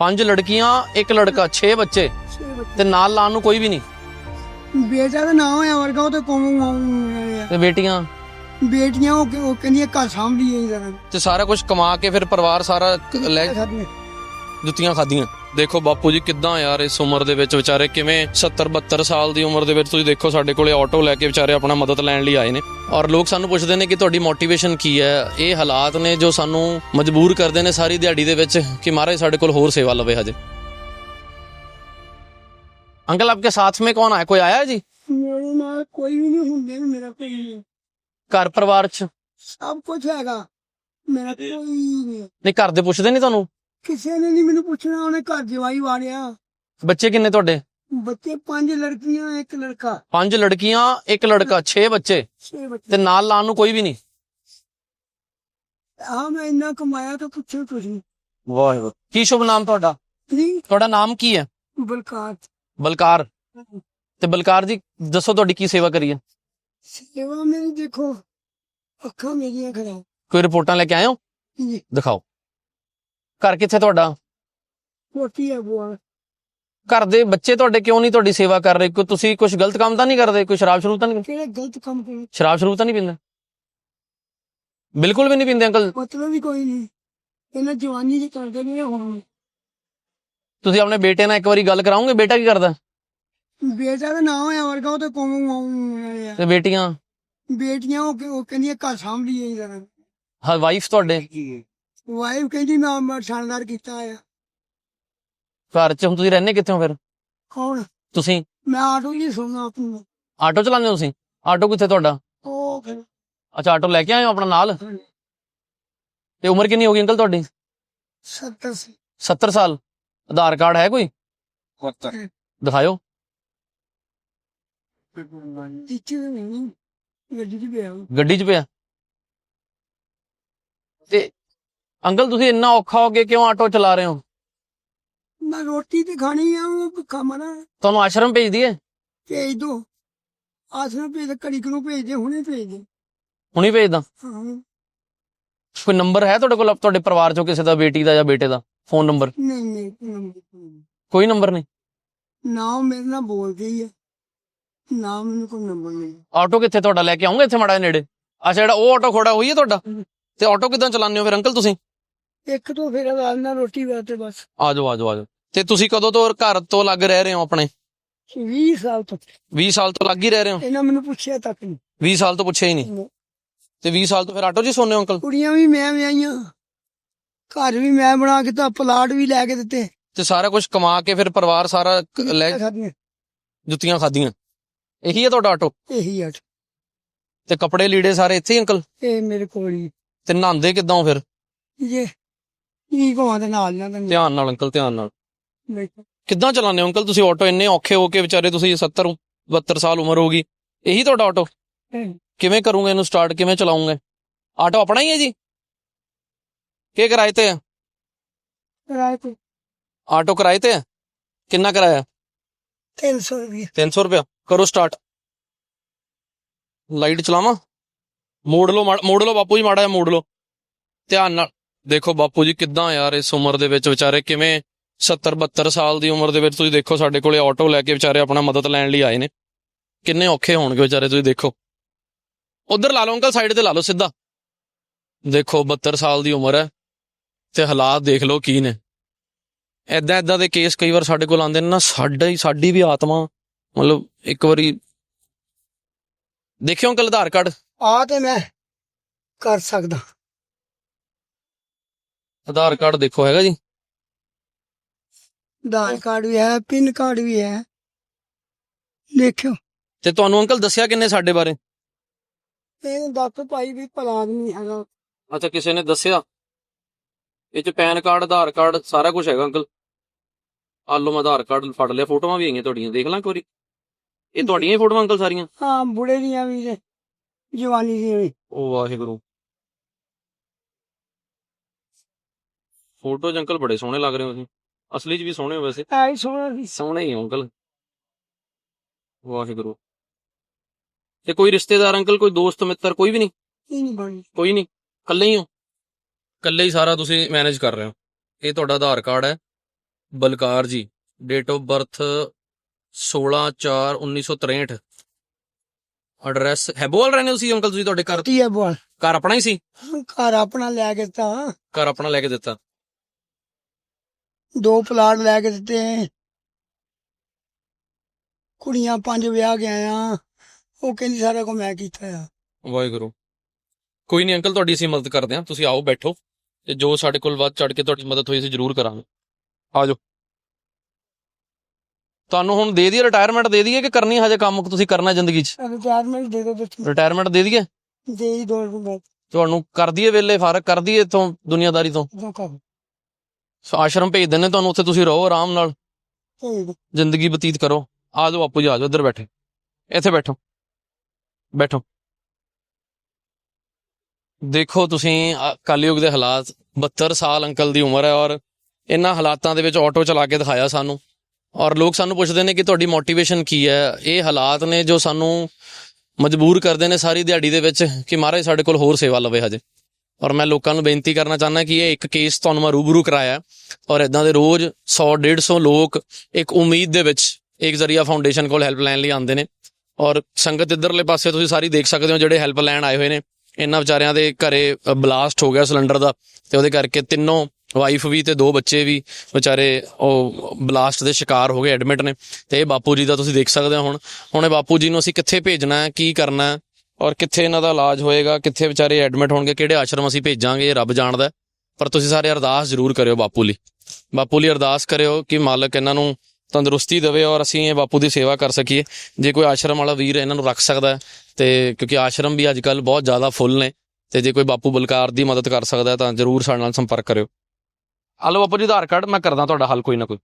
ਪੰਜ ਲੜਕੀਆਂ ਇੱਕ ਲੜਕਾ 6 ਬੱਚੇ ਛੇ ਬੱਚੇ। ਤੇ ਨਾਲ ਲਾਉਣ ਨੂੰ ਕੋਈ ਵੀ ਨਹੀਂ। ਬੇਟਾ ਦਾ ਨਾਮ ਹੈ ਵਰਗਾ ਉਹ ਤੇ ਕੋਮ ਤੇ ਬੇਟੀਆਂ? ਬੇਟੀਆਂ ਉਹ ਕਹਿੰਦੀਆਂ ਘਰ ਹੈ ਜਰਾ। ਤੇ ਸਾਰਾ ਕੁਝ ਕਮਾ ਕੇ ਫਿਰ ਪਰਿਵਾਰ ਸਾਰਾ ਲੈ ਜੁੱਤੀਆਂ ਖਾਧੀਆਂ। ਦੇਖੋ ਬਾਪੂ ਜੀ ਕਿੱਦਾਂ ਯਾਰ ਇਸ ਉਮਰ ਦੇ ਵਿੱਚ ਵਿਚਾਰੇ ਕਿਵੇਂ 70 72 ਸਾਲ ਦੀ ਉਮਰ ਦੇ ਵਿੱਚ ਤੁਸੀਂ ਦੇਖੋ ਸਾਡੇ ਕੋਲੇ ਆਟੋ ਲੈ ਕੇ ਵਿਚਾਰੇ ਆਪਣਾ ਮਦਦ ਲੈਣ ਲਈ ਆਏ ਨੇ ਔਰ ਲੋਕ ਸਾਨੂੰ ਪੁੱਛਦੇ ਨੇ ਕਿ ਤੁਹਾਡੀ ਮੋਟੀਵੇਸ਼ਨ ਕੀ ਹੈ ਇਹ ਹਾਲਾਤ ਨੇ ਜੋ ਸਾਨੂੰ ਮਜਬੂਰ ਕਰਦੇ ਨੇ ਸਾਰੀ ਦਿਹਾੜੀ ਦੇ ਵਿੱਚ ਕਿ ਮਹਾਰਾਜ ਸਾਡੇ ਕੋਲ ਹੋਰ ਸੇਵਾ ਲਵੇ ਹਜੇ ਅੰਕਲ ਆਪਕੇ ਸਾਥ में कौन आया कोई आया है जी ਮੇਰੇ ਨਾਲ ਕੋਈ ਵੀ ਨਹੀਂ ਹੁੰਦੇ ਮੇਰਾ ਕੋਈ ਨਹੀਂ। ਘਰ ਪਰਿਵਾਰ ਚ ਸਭ ਕੁਝ ਹੈਗਾ ਮੇਰਾ ਕੋਈ ਨਹੀਂ ਨਹੀਂ ਘਰ ਦੇ ਪੁੱਛਦੇ ਨਹੀਂ ਤੁਹਾਨੂੰ ਕਿਸੇ ਨੇ ਨਹੀਂ ਮੈਨੂੰ ਪੁੱਛਣਾ ਉਹਨੇ ਘਰ ਜਵਾਈ ਵਾੜਿਆ ਬੱਚੇ ਕਿੰਨੇ ਤੁਹਾਡੇ ਬੱਚੇ ਪੰਜ ਲੜਕੀਆਂ ਇੱਕ ਲੜਕਾ ਪੰਜ ਲੜਕੀਆਂ ਇੱਕ ਲੜਕਾ 6 ਬੱਚੇ ਛੇ ਬੱਚੇ ਤੇ ਨਾਲ ਲਾਉਣ ਨੂੰ ਕੋਈ ਵੀ ਨਹੀਂ ਆ ਮੈਂ ਇੰਨਾ ਕਮਾਇਆ ਤਾਂ ਪੁੱਛੋ ਤੁਸੀਂ ਵਾਹਿਗੁਰੂ ਕੀ ਸ਼ੁਭ ਨਾਮ ਤੁਹਾਡਾ ਨਹੀਂ ਤੁਹਾਡਾ ਨਾਮ ਕੀ ਹੈ ਬਲਕਾਰ ਬਲਕਾਰ ਤੇ ਬਲਕਾਰ ਜੀ ਦੱਸੋ ਤੁਹਾਡੀ ਕੀ ਸੇਵਾ ਕਰੀ ਹੈ ਸੇਵਾ ਮੇਰੀ ਦੇਖੋ ਅੱਖਾਂ ਮੇਰੀਆਂ ਖਰਾਬ ਕੋਈ ਰਿਪੋਰਟਾਂ ਲੈ ਕੇ ਆਏ ਹੋ ਜੀ ਦਿਖਾਓ ਘਰ ਕਿੱਥੇ ਤੁਹਾਡਾ? ਕੋਟੀ ਹੈ ਬੁਆ। ਘਰ ਦੇ ਬੱਚੇ ਤੁਹਾਡੇ ਕਿਉਂ ਨਹੀਂ ਤੁਹਾਡੀ ਸੇਵਾ ਕਰ ਰਹੇ? ਕੋਈ ਤੁਸੀਂ ਕੁਝ ਗਲਤ ਕੰਮ ਤਾਂ ਨਹੀਂ ਕਰਦੇ? ਕੋਈ ਸ਼ਰਾਬ ਸ਼ਰੂਬ ਤਾਂ ਨਹੀਂ ਕਿਹੜੇ ਗਲਤ ਕੰਮ ਕਰੇ? ਸ਼ਰਾਬ ਸ਼ਰੂਬ ਤਾਂ ਨਹੀਂ ਪੀਂਦੇ? ਬਿਲਕੁਲ ਵੀ ਨਹੀਂ ਪੀਂਦੇ ਅੰਕਲ। ਮਤਲਬ ਹੀ ਕੋਈ ਨਹੀਂ। ਇਹਨਾਂ ਜਵਾਨੀ ਦੇ ਕਰਦੇ ਨਹੀਂ ਹੁਣ। ਤੁਸੀਂ ਆਪਣੇ ਬੇਟੇ ਨਾਲ ਇੱਕ ਵਾਰੀ ਗੱਲ ਕਰਾਓਗੇ? ਬੇਟਾ ਕੀ ਕਰਦਾ? ਬੇਟਾ ਦਾ ਨਾਮ ਹੈ ਵਰਗਾ ਉਹ ਤੇ ਕੋਮ ਤੇ ਬੇਟੀਆਂ? ਬੇਟੀਆਂ ਉਹ ਕਹਿੰਦੀਆਂ ਘਰ ਹੈ ਜਰਾ ਹਾਂ ਵਾਈਫ ਤੁਹਾਡੇ? ਵਾਈਫ ਕਹਿੰਦੀ ਮੈਂ ਮੈਂ ਥਾਣੇਦਾਰ ਕੀਤਾ ਆ ਘਰ 'ਚ ਹੁਣ ਤੁਸੀਂ ਰਹਿੰਦੇ ਕਿੱਥੇ ਹੋ ਫਿਰ? ਕੌਣ? ਤੁਸੀਂ? ਮੈਂ ਆਟੋ ਜੀ ਸੁਣਨਾ ਆਪਣਾ ਆਟੋ ਚਲਾਉਂਦੇ ਹੋ ਤੁਸੀਂ? ਆਟੋ ਕਿੱਥੇ ਤੁਹਾਡਾ? ਉਹ ਫਿਰ ਅੱਛਾ ਆਟੋ ਲੈ ਕੇ ਆਏ ਹੋ ਆਪਣਾ ਨਾਲ? ਤੇ ਉਮਰ ਕਿੰਨੀ ਹੋ ਗਈ ਅੰਕਲ ਤੁਹਾਡੀ? 70 ਸੀ। 70 ਸਾਲ। ਆਧਾਰ ਕਾਰਡ ਹੈ ਕੋਈ? ਦਿਖਾਓ ਟੀਚਰ ਨਹੀਂ ਗੱਡੀ ਚ ਗਿਆ ਗੱਡੀ 'ਚ ਪਿਆ? ਤੇ ਅੰਕਲ ਤੁਸੀਂ ਇੰਨਾ ਔਖਾ ਹੋ ਕੇ ਕਿਉਂ ਆਟੋ ਚਲਾ ਰਹੇ ਹੋ? ਮੈਂ ਰੋਟੀ ਤੇ ਖਾਣੀ ਆ ਉਹ ਭੁੱਖਾ ਮਰਾਂ। ਤੁਹਾਨੂੰ ਆਸ਼ਰਮ ਭੇਜ ਦਈਏ? ਭੇਜ ਦੋ। ਆਸਨ ਭੇਜ ਦੇ ਘੜੀ ਕੁ ਨੂੰ ਭੇਜ ਦੇ ਹੁਣੇ ਭੇਜ ਦੇ। ਹੁਣੀ ਭੇਜਦਾ ਹਾਂ। ਕੋਈ ਨੰਬਰ ਹੈ ਤੁਹਾਡੇ ਕੋਲ ਤੁਹਾਡੇ ਪਰਿਵਾਰ 'ਚੋਂ ਕਿਸੇ ਦਾ ਬੇਟੀ ਦਾ ਜਾਂ ਬੇਟੇ ਦਾ? Phone number? ਨਹੀਂ ਨਹੀਂ। ਕੋਈ ਨੰਬਰ ਨਹੀਂ। ਨਾਮ ਮੇਰੇ ਨਾਲ ਬੋਲਦੇ ਹੀ ਨਾਮ ਮੈਨੂੰ ਕੋਈ ਨੰਬਰ ਨਹੀਂ। ਆਟੋ ਕਿੱਥੇ ਤੁਹਾਡਾ? ਲੈ ਕੇ ਆਉਂਗੇ ਇੱਥੇ ਮਾੜਾ ਜਿਹਾ ਨੇੜੇ? ਅੱਛਾ ਜਿਹੜਾ ਉਹ ਆਟੋ ਖੜਾ ਹੋਈ ਹੈ ਤੁਹਾਡਾ? ਤੇ ਆਟੋ ਕਿਦਾਂ ਚਲਾਉਂਦੇ ਹੋ ਫਿਰ ਅੰਕਲ ਤੁਸੀਂ? ਇੱਕ ਤੋਂ ਫਿਰ ਆਲਣਾ ਰੋਟੀ ਵਾਸਤੇ ਬਸ। ਆ ਜਾਓ ਆ ਜਾਓ ਆ ਜਾਓ ਤੇ ਤੁਸੀਂ ਕਦੋਂ ਤੋਂ ਘਰ ਤੋਂ ਲੱਗ ਰਹਿ ਰਹੇ ਹੋ ਆਪਣੇ? 20 ਸਾਲ ਤੋਂ। 20 ਸਾਲ ਤੋਂ ਲੱਗ ਹੀ ਰਹਿ ਰਹੇ ਹੋ? ਇਹਨਾਂ ਮੈਨੂੰ ਪੁੱਛਿਆ ਤੱਕ ਨਹੀਂ। 20 ਸਾਲ ਤੋਂ ਪੁੱਛਿਆ ਹੀ ਨਹੀਂ? ਤੇ 20 ਸਾਲ ਤੋਂ ਫਿਰ ਆਟੋ ਸੌਂਦੇ ਹੋ ਅੰਕਲ? ਕੁੜੀਆਂ ਵੀ ਮੈਂ ਵਿਆਹੀਆਂ। ਘਰ ਵੀ ਮੈਂ ਬਣਾ ਕੇ ਤਾਂ ਪਲਾਟ ਵੀ ਲੈ ਕੇ ਦਿੱਤੇ। ਤੇ ਸਾਰਾ ਕੁਝ ਕਮਾ ਕੇ ਫਿਰ ਪਰਿਵਾਰ ਸਾਰਾ ਲੈ। ਜੁੱਤੀਆਂ ਖਾਧੀਆਂ। ਇਹੀ ਹੈ ਤੁਹਾਡਾ ਆਟੋ? ਇਹੀ ਅੱਠ ਤੇ ਕੱਪੜੇ ਲੀੜੇ ਸਾਰੇ ਇੱਥੇ ਹੀ ਅੰਕਲ? ਇਹ ਮੇਰੇ ਕੋਲ ਹੀ। ਤੇ ਨਹਾਉਂਦੇ ਕਿਦਾਂ ਫਿਰ? ਜੇ ਕੀ ਕੋਹਾਂ ਦੇ ਨਾਲ ਨਾ ਤਾਂ ਧਿਆਨ ਨਾਲ ਅੰਕਲ ਧਿਆਨ ਨਾਲ। ਬੈਠਾ। ਕਿੱਦਾਂ ਚਲਾਉਂਦੇ ਹੋ ਅੰਕਲ ਤੁਸੀਂ ਆਟੋ? ਇੰਨੇ ਔਖੇ ਹੋ ਕੇ ਵਿਚਾਰੇ ਤੁਸੀਂ 70 72 ਸਾਲ ਉਮਰ ਹੋਗੀ ਇਹੀ ਤੁਹਾਡਾ ਆਟੋ? ਇਹ ਕਿਵੇਂ ਕਰੂੰਗੇ ਇਹਨੂੰ ਸਟਾਰਟ ਕਿਵੇਂ ਚਲਾਉਂਗੇ? ਆਟੋ ਆਪਣਾ ਹੀ ਹੈ ਜੀ? ਕੀ ਕਿਰਾਏ ਤੇ ਹੈ? ਕਿਰਾਏ ਤੇ। ਆਟੋ ਕਿਰਾਏ ਤੇ ਹੈ? ਕਿੰਨਾ ਕਿਰਾਇਆ 300 ਰੁਪਏ 300 ਰੁਪਇਆ। ਕਰੋ ਸਟਾਰਟ ਲਾਈਟ ਚਲਾਵਾਂ? ਮੋੜ ਲਓ ਮਾੜਾ- ਮੋੜ ਲਓ ਬਾਪੂ ਜੀ ਮਾੜਾ ਜਿਹਾ ਮੋੜ ਲਓ। ਧਿਆਨ ਨਾਲ। ਦੇਖੋ ਬਾਪੂ ਜੀ ਕਿੱਦਾਂ ਯਾਰ ਇਸ ਉਮਰ ਦੇ ਵਿੱਚ ਵਿਚਾਰੇ ਕਿਵੇਂ 70 72 ਸਾਲ ਦੀ ਉਮਰ ਦੇ ਵਿੱਚ ਤੁਸੀਂ ਦੇਖੋ ਸਾਡੇ ਕੋਲੇ ਆਟੋ ਲੈ ਕੇ ਵਿਚਾਰੇ ਆਪਣਾ ਮਦਦ ਲੈਣ ਲਈ ਆਏ ਨੇ। ਕਿੰਨੇ ਔਖੇ ਹੋਣਗੇ ਵਿਚਾਰੇ ਤੁਸੀਂ ਦੇਖੋ। ਉਧਰ ਲਾ ਲਓ ਅੰਕਲ ਸਾਈਡ ਤੇ ਲਾ ਲਓ ਸਿੱਧਾ। ਦੇਖੋ 72 ਸਾਲ ਦੀ ਉਮਰ ਹੈ ਤੇ ਹਾਲਾਤ ਦੇਖ ਲਓ ਕੀ ਨੇ। ਐਦਾਂ ਐਦਾਂ ਦੇ ਕੇਸ ਕਈ ਵਾਰ ਸਾਡੇ ਕੋਲ ਆਉਂਦੇ ਨੇ ਨਾ, ਸਾਡਾ ਹੀ, ਸਾਡੀ ਵੀ ਆਤਮਾ ਮਤਲਬ ਇੱਕ ਵਾਰੀ ਦੇਖਿਓ ਅੰਕਲ, ਆਧਾਰ ਕਾਰਡ। ਆ ਤੇ ਮੈਂ ਕਰ ਸਕਦਾ। ਆਧਾਰ ਕਾਰਡ ਦੇਖੋ ਹੈਗਾ ਜੀ? ਆਧਾਰ ਕਾਰਡ ਵੀ ਹੈ ਪਿਨ ਕਾਰਡ ਵੀ ਹੈ। ਦੇਖਿਓ। ਤੇ ਤੁਹਾਨੂੰ ਅੰਕਲ ਦੱਸਿਆ ਕਿੰਨੇ ਸਾਡੇ ਬਾਰੇ? ਇਹ ਦੱਸ ਭਾਈ ਵੀ ਭਲਾ ਨਹੀਂ ਹੈਗਾ। ਅੱਛਾ ਕਿਸੇ ਨੇ ਦੱਸਿਆ? ਇਹ ਚ ਪੈਨ ਕਾਰਡ ਆਧਾਰ ਕਾਰਡ ਸਾਰਾ ਕੁਝ ਹੈਗਾ ਅੰਕਲ। ਆ ਲਓ ਮੈਂ ਆਧਾਰ ਕਾਰਡ ਫੜ ਲਿਆ ਫੋਟੋਆਂ ਵੀ ਹੈਗੀਆਂ ਤੁਹਾਡੀਆਂ ਦੇਖ ਲਾਂ ਇੱਕ ਵਾਰੀ। ਇਹ ਤੁਹਾਡੀਆਂ ਹੀ ਫੋਟੋਆਂ ਅੰਕਲ ਸਾਰੀਆਂ? ਹਾਂ ਬੁੜੇ ਦੀਆਂ ਵੀ ਤੇ ਜਵਾਨੀ ਦੀਆਂ ਵੀ। ਉਹ ਵਾਹਿਗੁਰੂ। ਫੋਟੋ ਅੰਕਲ ਬੜੇ ਸੋਹਣੇ ਲੱਗ ਰਹੇ ਹੋ ਤੁਸੀਂ। ਅਸਲੀ ਚ ਵੀ ਸੋਹਣੇ ਹੋ ਵੈਸੇ। ਐ ਸੋਹਣਾ ਸੀ। ਸੋਹਣੇ ਹੀ ਹੋ ਅੰਕਲ। ਵਾਹਿਗੁਰੂ। ਤੇ ਕੋਈ ਰਿਸ਼ਤੇਦਾਰ ਅੰਕਲ ਕੋਈ ਦੋਸਤ ਮਿੱਤਰ ਕੋਈ ਵੀ ਨਹੀਂ? ਇਹ ਨਹੀਂ ਬਣੀ। ਕੋਈ ਨਹੀਂ? ਇਕੱਲੇ ਹੀ ਹੋ? ਇਕੱਲੇ ਹੀ ਸਾਰਾ ਤੁਸੀਂ ਮੈਨੇਜ ਕਰ ਰਹੇ ਹੋ। ਇਹ ਤੁਹਾਡਾ ਆਧਾਰ ਕਾਰਡ ਹੈ। Balkar ji date of birth 16/4/1963 address Haibowal ਰਹਿੰਦੇ ਤੁਸੀਂ ਅੰਕਲ ਤੁਸੀਂ ਤੁਹਾਡੇ ਘਰ? ਤੀ ਹੈ ਬੋਲ ਘਰ ਆਪਣਾ ਹੀ ਸੀ? ਘਰ ਆਪਣਾ ਲੈ ਕੇ ਦਿੱਤਾ। ਘਰ ਆਪਣਾ ਲੈ ਕੇ ਦਿੱਤਾ। ਦੋ ਪਲਾਟ ਲੈ ਕੇ ਦਿੱਤੇ। ਕੁੜੀਆਂ ਪੰਜ ਵਿਆਹ ਕੇ ਆਇਆ। ਉਹ ਕਹਿੰਦੀ ਸਾਰਾ ਕੁਝ ਮੈਂ ਕੀਤਾ ਆ। ਵਾਹਿਗੁਰੂ। ਕੋਈ ਨਹੀਂ ਅੰਕਲ ਤੁਹਾਡੀ ਅਸੀਂ ਮਦਦ ਕਰਦੇ ਹਾਂ ਤੁਸੀਂ ਆਓ ਬੈਠੋ। ਤੇ ਜੋ ਸਾਡੇ ਕੋਲ ਵੱਧ ਚੜ ਕੇ ਤੁਹਾਡੀ ਮਦਦ ਹੋਈ ਅਸੀਂ ਜ਼ਰੂਰ ਕਰਾਂਗੇ। ਆ ਜਾਓ। ਤੁਹਾਨੂੰ ਹੁਣ ਦੇ ਦਈਏ ਰਿਟਾਇਰਮੈਂਟ ਦੇ ਦਈਏ ਕਿ ਕਰਨੀ ਹਜੇ ਕੰਮ ਤੁਸੀਂ ਕਰਨਾ ਜ਼ਿੰਦਗੀ 'ਚ? ਰਿਟਾਇਰਮੈਂਟ ਦੇ ਦੋ ਤੇ ਰਿਟਾਇਰਮੈਂਟ ਦੇ ਦਈਏ? ਦੇ ਹੀ ਦੋ ਰੁਪਏ। ਤੁਹਾਨੂੰ ਕਰ ਦਈਏ ਵੇਲੇ ਫ਼ਰਕ ਕਰ ਦਈਏ ਇਥੋਂ ਦੁਨੀਆਦਾਰੀ ਤੋਂ। ਆਸ਼ਰਮ ਭੇਜ ਦਿੰਨੇ ਤੁਹਾਨੂੰ ਉੱਥੇ ਤੁਸੀਂ ਰਹੋ ਆਰਾਮ ਨਾਲ। ਜ਼ਿੰਦਗੀ ਬਤੀਤ ਕਰੋ। ਆ ਜਾਓ ਬਾਪੂ ਜੀ ਆ ਜਾਓ ਇੱਧਰ ਬੈਠੇ। ਇੱਥੇ ਬੈਠੋ। ਬੈਠੋ। ਦੇਖੋ ਤੁਸੀਂ ਕਲਯੁਗ ਦੇ ਹਾਲਾਤ 72 ਸਾਲ ਅੰਕਲ ਦੀ ਉਮਰ ਹੈ ਔਰ ਇਹਨਾਂ ਹਾਲਾਤਾਂ ਦੇ ਵਿੱਚ ਆਟੋ ਚਲਾ ਕੇ ਦਿਖਾਇਆ ਸਾਨੂੰ। ਔਰ ਲੋਕ ਸਾਨੂੰ ਪੁੱਛਦੇ ਨੇ ਕਿ ਤੁਹਾਡੀ ਮੋਟੀਵੇਸ਼ਨ ਕੀ ਹੈ? ਇਹ ਹਾਲਾਤ ਨੇ ਜੋ ਸਾਨੂੰ ਮਜਬੂਰ ਕਰਦੇ ਨੇ ਸਾਰੀ ਦਿਹਾੜੀ ਦੇ ਵਿੱਚ ਕਿ ਮਹਾਰਾਜ ਸਾਡੇ ਕੋਲ ਹੋਰ ਸੇਵਾ ਲਵੇ ਹਜੇ। ਔਰ ਮੈਂ ਲੋਕਾਂ ਨੂੰ ਬੇਨਤੀ ਕਰਨਾ ਚਾਹੁੰਦਾ ਕਿ ਇਹ ਇੱਕ ਕੇਸ ਤੁਹਾਨੂੰ ਮੈਂ ਰੂਬਰੂ ਕਰਾਇਆ ਔਰ ਇਦਾਂ ਦੇ ਰੋਜ਼ 100 150 ਲੋਕ ਇੱਕ ਉਮੀਦ ਦੇ ਵਿੱਚ ਇੱਕ ਜ਼ਰੀਆ ਫਾਊਂਡੇਸ਼ਨ ਕੋਲ ਹੈਲਪ ਲੈਣ ਲਈ ਆਉਂਦੇ ਨੇ ਔਰ ਸੰਗਤ ਇੱਧਰਲੇ ਪਾਸੇ ਤੁਸੀਂ ਸਾਰੀ ਦੇਖ ਸਕਦੇ ਹੋ ਜਿਹੜੇ ਹੈਲਪ ਲੈਣ ਆਏ ਹੋਏ ਨੇ। ਇਹਨਾਂ ਵਿਚਾਰਿਆਂ ਦੇ ਘਰੇ ਬਲਾਸਟ ਹੋ ਗਿਆ ਸਿਲੰਡਰ ਦਾ ਤੇ ਉਹਦੇ ਕਰਕੇ ਤਿੰਨੋਂ ਵਾਈਫ ਵੀ ਤੇ ਦੋ ਬੱਚੇ ਵੀ ਵਿਚਾਰੇ ਉਹ ਬਲਾਸਟ ਦੇ ਸ਼ਿਕਾਰ ਹੋ ਗਏ ਐਡਮਿਟ ਨੇ। ਤੇ ਇਹ ਬਾਪੂ ਜੀ ਦਾ ਤੁਸੀਂ ਦੇਖ ਸਕਦੇ ਹੋ ਹੁਣ। ਹੁਣ ਇਹ ਬਾਪੂ ਜੀ ਨੂੰ ਅਸੀਂ ਕਿੱਥੇ ਭੇਜਣਾ ਕੀ ਕਰਨਾ ਔਰ ਕਿੱਥੇ ਇਹਨਾਂ ਦਾ ਇਲਾਜ ਹੋਏਗਾ, ਕਿੱਥੇ ਵਿਚਾਰੇ ਐਡਮਿਟ ਹੋਣਗੇ, ਕਿਹੜੇ ਆਸ਼ਰਮ ਅਸੀਂ ਭੇਜਾਂਗੇ ਰੱਬ ਜਾਣਦਾ ਪਰ ਤੁਸੀਂ ਸਾਰੇ ਅਰਦਾਸ ਜ਼ਰੂਰ ਕਰਿਓ ਬਾਪੂ ਲਈ। ਬਾਪੂ ਲਈ ਅਰਦਾਸ ਕਰਿਓ ਕਿ ਮਾਲਕ ਇਹਨਾਂ ਨੂੰ ਤੰਦਰੁਸਤੀ ਦੇਵੇ ਔਰ ਅਸੀਂ ਇਹ ਬਾਪੂ ਦੀ ਸੇਵਾ ਕਰ ਸਕੀਏ। ਜੇ ਕੋਈ ਆਸ਼ਰਮ ਵਾਲਾ ਵੀਰ ਇਹਨਾਂ ਨੂੰ ਰੱਖ ਸਕਦਾ ਹੈ, ਤੇ ਕਿਉਂਕਿ ਆਸ਼ਰਮ ਵੀ ਅੱਜ ਕੱਲ ਬਹੁਤ ਜ਼ਿਆਦਾ ਫੁੱਲ ਨੇ, ਤੇ ਜੇ ਕੋਈ ਬਾਪੂ ਬਲਕਾਰ ਦੀ ਮਦਦ ਕਰ ਸਕਦਾ ਤਾਂ ਜ਼ਰੂਰ ਸਾਡੇ ਨਾਲ ਸੰਪਰਕ ਕਰਿਓ। ਹਲੋ ਬਾਪੂ ਜੀ, ਆਧਾਰ ਕਾਰਡ ਮੈਂ ਕਰਦਾ ਤੁਹਾਡਾ, ਹੱਲ ਕੋਈ ਨਾ ਕੋਈ।